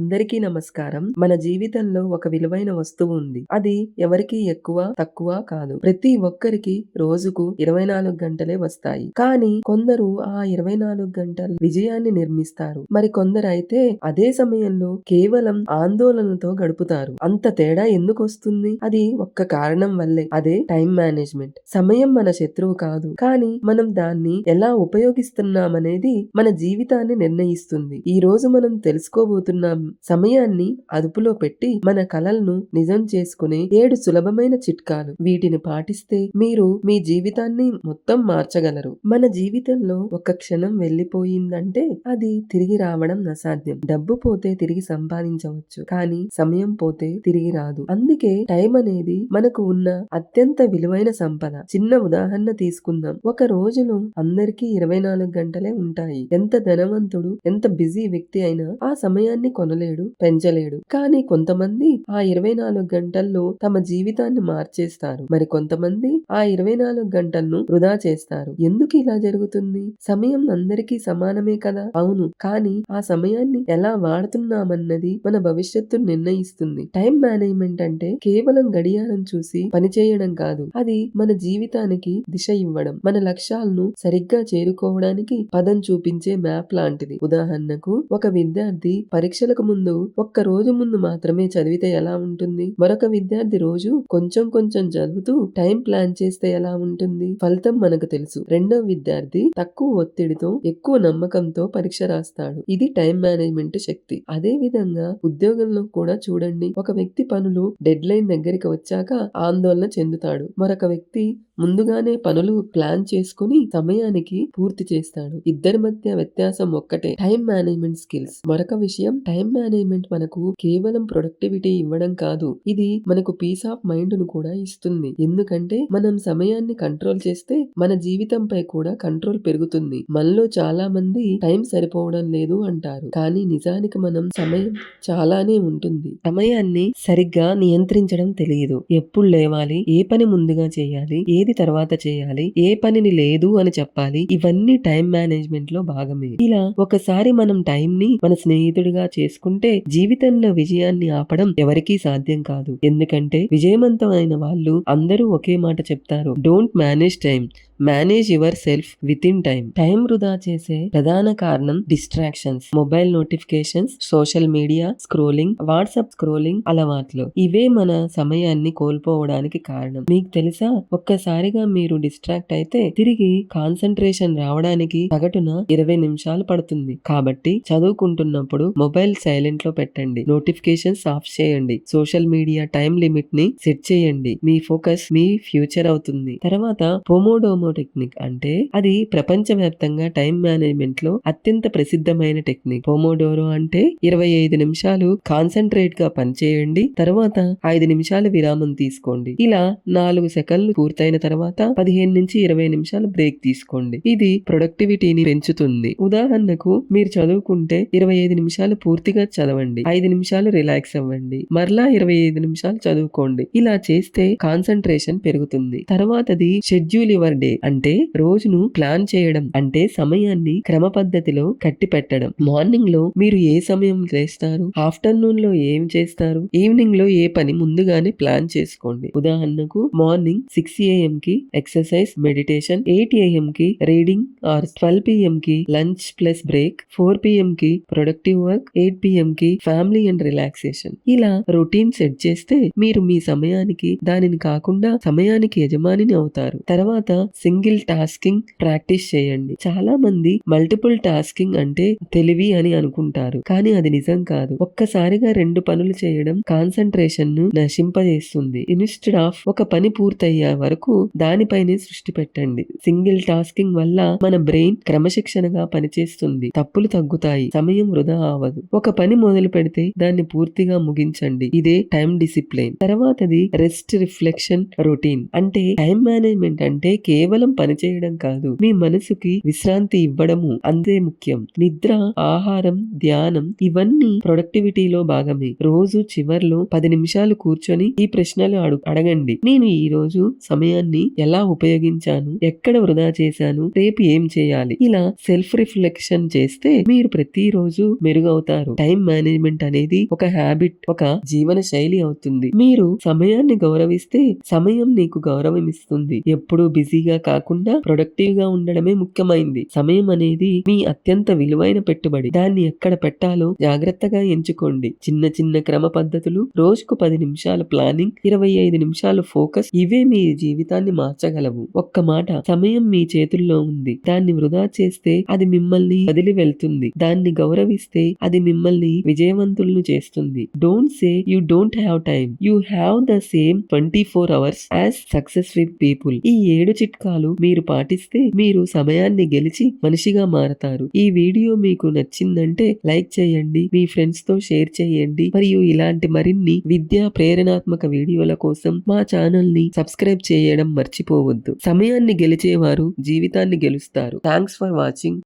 అందరికీ నమస్కారం. మన జీవితంలో ఒక విలువైన వస్తువు ఉంది. అది ఎవరికి ఎక్కువ తక్కువ కాదు. ప్రతి ఒక్కరికి రోజుకు ఇరవై నాలుగు గంటలే వస్తాయి. కానీ కొందరు ఆ ఇరవై నాలుగు గంటల విజయాన్ని నిర్మిస్తారు. మరి కొందరు అయితే అదే సమయంలో కేవలం ఆందోళనతో గడుపుతారు. అంత తేడా ఎందుకు వస్తుంది? అది ఒక్క కారణం వల్లే. అదే టైం మేనేజ్మెంట్. సమయం మన శత్రువు కాదు. కానీ మనం దాన్ని ఎలా ఉపయోగిస్తున్నామనేది మన జీవితాన్ని నిర్ణయిస్తుంది. ఈ రోజు మనం తెలుసుకోబోతున్నాం సమయాన్ని అదుపులో పెట్టి మన కలలను నిజం చేసుకునే ఏడు సులభమైన చిట్కాలు. వీటిని పాటిస్తే మీరు మీ జీవితాన్ని మొత్తం మార్చగలరు. మన జీవితంలో ఒక క్షణం వెళ్ళిపోయిందంటే అది తిరిగి రావడం అసాధ్యం. డబ్బు పోతే తిరిగి సంపాదించవచ్చు. కానీ సమయం పోతే తిరిగి రాదు. అందుకే టైం అనేది మనకు ఉన్న అత్యంత విలువైన సంపద. చిన్న ఉదాహరణ తీసుకుందాం. ఒక రోజులో అందరికీ ఇరవై నాలుగు గంటలే ఉంటాయి. ఎంత ధనవంతుడు ఎంత బిజీ వ్యక్తి అయినా ఆ సమయాన్ని కొనలేదు పెంచలేడు కానీ కొంతమంది ఆ ఇరవై నాలుగు గంటల్లో తమ జీవితాన్ని మార్చేస్తారు. మరి కొంతమంది ఆ ఇరవై నాలుగు గంటలను వృధా చేస్తారు. ఎందుకు ఇలా జరుగుతుంది? సమయం అందరికీ సమానమే కదా? అవును. కానీ ఆ సమయాన్ని ఎలా వాడుతున్నామన్నది మన భవిష్యత్తు నిర్ణయిస్తుంది. టైం మేనేజ్మెంట్ అంటే కేవలం గడియారం చూసి పనిచేయడం కాదు. అది మన జీవితానికి దిశ ఇవ్వడం. మన లక్ష్యాలను సరిగ్గా చేరుకోవడానికి పదం చూపించే మ్యాప్ లాంటిది. ఉదాహరణకు ఒక విద్యార్థి పరీక్షలకు ముందు ఒక్క రోజు ముందు మాత్రమే చదివితే ఎలా ఉంటుంది? మరొక విద్యార్థి రోజు కొంచెం కొంచెం చదువుతూ టైం ప్లాన్ చేస్తే ఎలా ఉంటుంది? ఫలితం మనకు తెలుసు. రెండో విద్యార్థి తక్కువ ఒత్తిడితో ఎక్కువ నమ్మకంతో పరీక్ష రాస్తాడు. ఇది టైం మేనేజ్మెంట్ శక్తి. అదే విధంగా ఉద్యోగంలో కూడా చూడండి. ఒక వ్యక్తి పనులు డెడ్ లైన్ దగ్గరికి వచ్చాక ఆందోళన చెందుతాడు. మరొక వ్యక్తి ముందుగానే పనులు ప్లాన్ చేసుకుని సమయానికి పూర్తి చేస్తాడు. ఇద్దరి మధ్య వ్యత్యాసం ఒక్కటే టైం మేనేజ్మెంట్ స్కిల్స్. మరొక విషయం టైం మేనేజ్మెంట్ మనకు కేవలం ప్రొడక్టివిటీ ఇవ్వడం కాదు ఇది మనకు పీస్ ఆఫ్ మైండ్ను కూడా ఇస్తుంది. ఎందుకంటే మనం సమయాన్ని కంట్రోల్ చేస్తే మన జీవితంపై కూడా కంట్రోల్ పెరుగుతుంది. మనలో చాలా మంది టైం సరిపోవడం లేదు అంటారు. కానీ నిజానికి మనం సమయం చాలానే ఉంటుంది. సమయాన్ని సరిగ్గా నియంత్రించడం తెలియదు. ఎప్పుడు లేవాలి? ఏ పని ముందుగా చేయాలి? ఏది తర్వాత చేయాలి. ఏ పనిని లేదు అని చెప్పాలి. ఇవన్నీ టైం మేనేజ్మెంట్లో భాగమే. ఇలా ఒకసారి మనం టైం ని మన స్నేహితుడిగా చేసుకుంటే జీవితంలో విజయాన్ని ఆపడం ఎవరికీ సాధ్యం కాదు. ఎందుకంటే విజయవంతమైన వాళ్ళు అందరూ ఒకే మాట చెప్తారు. Don't manage time. Manage yourself within time time వృధా చేసే ప్రధాన కారణం distractions mobile notifications social media scrolling WhatsApp scrolling అలవాట్లు. ఇవే మన సమయాన్ని కోల్పోవడానికి కారణం. మీకు తెలుసా? ఒక్కసారిగా మీరు డిస్ట్రాక్ట్ అయితే తిరిగి కాన్సన్ట్రేషన్ రావడానికి సగటున ఇరవై నిమిషాలు పడుతుంది. కాబట్టి చదువుకుంటున్నప్పుడు మొబైల్ సైలెంట్లో పెట్టండి. నోటిఫికేషన్స్ ఆఫ్ చేయండి. సోషల్ మీడియా టైం లిమిట్ని సెట్ చేయండి. మీ ఫోకస్ మీ ఫ్యూచర్ అవుతుంది. తర్వాత పోమోడోమో టెక్నిక్ అంటే అది ప్రపంచవ్యాప్తంగా టైం మేనేజ్మెంట్లో అత్యంత ప్రసిద్ధమైన టెక్నిక్. పోమోడోరో అంటే ఇరవై ఐదు నిమిషాలు కాన్సన్ట్రేట్గా పనిచేయండి తర్వాత ఐదు నిమిషాలు విరామం తీసుకోండి. ఇలా నాలుగు సెకండ్లు పూర్తయిన తర్వాత పదిహేను నుంచి ఇరవై నిమిషాలు బ్రేక్ తీసుకోండి. ఇది ప్రొడక్టివిటీని పెంచుతుంది. ఉదాహరణకు మీరు చదువుకుంటే ఇరవై ఐదు నిమిషాలు పూర్తిగా చదవండి ఐదు నిమిషాలు రిలాక్స్ అవ్వండి మరలా ఇరవై ఐదు నిమిషాలు చదువుకోండి. ఇలా చేస్తే కాన్సన్ట్రేషన్ పెరుగుతుంది. తర్వాతది షెడ్యూల్ యువర్ డే. అంటే రోజును ప్లాన్ చేయడం అంటే సమయాన్ని క్రమ పద్ధతిలో కట్టి పెట్టడం మార్నింగ్లో మీరు ఏ సమయం చేస్తారు ఆఫ్టర్నూన్లో ఏం చేస్తారు? ఈవినింగ్లో ఏ పని ముందుగానే ప్లాన్ చేసుకోండి. ఉదాహరణకు మార్నింగ్ సిక్స్ ఏఎం కి ఎక్సర్సైజ్ మెడిటేషన్ ఎయిట్ ఏఎం కి రీడింగ్ ఆర్ ట్వెల్వ్ పిఎం కి lunch plus break four PM కి ప్రొడక్టివ్ వర్క్ ఎయిట్ పిఎం కి ఫ్యామిలీ అండ్ రిలాక్సేషన్. ఇలా రొటీన్ సెట్ చేస్తే మీరు మీ సమయానికి దానిని కాకుండా సమయానికి యజమానిని అవుతారు. తర్వాత సింగిల్ టాస్కింగ్ ప్రాక్టీస్ చేయండి. చాలా మంది మల్టిపుల్ టాస్కింగ్ అంటే తెలివి అని అనుకుంటారు. కానీ అది నిజం కాదు. ఒక్కసారిగా రెండు పనులు చేయడం కాన్సన్ట్రేషన్ను నశింపజేస్తుంది. ఇన్స్టెడ్ ఆఫ్ ఒక పని పూర్తయ్యే వరకు దానిపైనే సృష్టి పెట్టండి. సింగిల్ టాస్కింగ్ వల్ల మన బ్రెయిన్ క్రమశిక్షణగా పనిచేస్తుంది. తప్పులు తగ్గుతాయి. సమయం వృధా అవ్వదు. ఒక పని మొదలు పెడితే దాన్ని పూర్తిగా ముగించండి. ఇదే టైం డిసిప్లిన్. తర్వాతది రెస్ట్ రిఫ్లెక్షన్ రొటీన్. అంటే టైం మేనేజ్మెంట్ అంటే కేవలం కేవలం పనిచేయడం కాదు మీ మనసుకి విశ్రాంతి ఇవ్వడము అంతే ముఖ్యం. నిద్ర ఆహారం ధ్యానం ఇవన్నీ ప్రొడక్టివిటీలో భాగమే. రోజు చివర్లో పది నిమిషాలు కూర్చొని ఈ ప్రశ్నలు అడు అడగండి. నేను ఈ రోజు సమయాన్ని ఎలా ఉపయోగించాను ఎక్కడ వృధా చేశాను రేపు ఏం చేయాలి? ఇలా సెల్ఫ్ రిఫ్లెక్షన్ చేస్తే మీరు ప్రతిరోజు మెరుగవుతారు. టైం మేనేజ్మెంట్ అనేది ఒక హ్యాబిట్ ఒక జీవన శైలి అవుతుంది. మీరు సమయాన్ని గౌరవిస్తే సమయం నీకు గౌరవం ఇస్తుంది ఎప్పుడు బిజీగా కాకుండా ప్రొడక్టివ్గా ఉండడమే ముఖ్యమైంది. సమయం అనేది మీ అత్యంత విలువైన పెట్టుబడి. దాన్ని ఎక్కడ పెట్టాలో జాగ్రత్తగా ఎంచుకోండి. చిన్న చిన్న క్రమ పద్ధతులు రోజుకు పది నిమిషాల ప్లానింగ్ ఇరవై ఐదు నిమిషాలు ఫోకస్ ఇవే మీ జీవితాన్ని మార్చగలవు. ఒక్క మాట సమయం మీ చేతుల్లో ఉంది. దాన్ని వృధా చేస్తే అది మిమ్మల్ని వదిలి వెళ్తుంది. దాన్ని గౌరవిస్తే అది మిమ్మల్ని విజయవంతులను చేస్తుంది. Don't say you don't have time you have the same twenty four hours as successful people ఈ ఏడు చిట్కాలు మీరు పాటిస్తే మీరు సమయాన్ని గెలిచి మనిషిగా మారతారు. ఈ వీడియో మీకు నచ్చిందంటే లైక్ చేయండి మీ ఫ్రెండ్స్తో షేర్ చేయండి మరియు ఇలాంటి మరిన్ని విద్యా ప్రేరణాత్మక వీడియోల కోసం మా ఛానల్ని సబ్స్క్రైబ్ చేయడం మర్చిపోవద్దు. సమయాన్ని గెలిచేవారు జీవితాన్ని గెలుస్తారు. Thanks for watching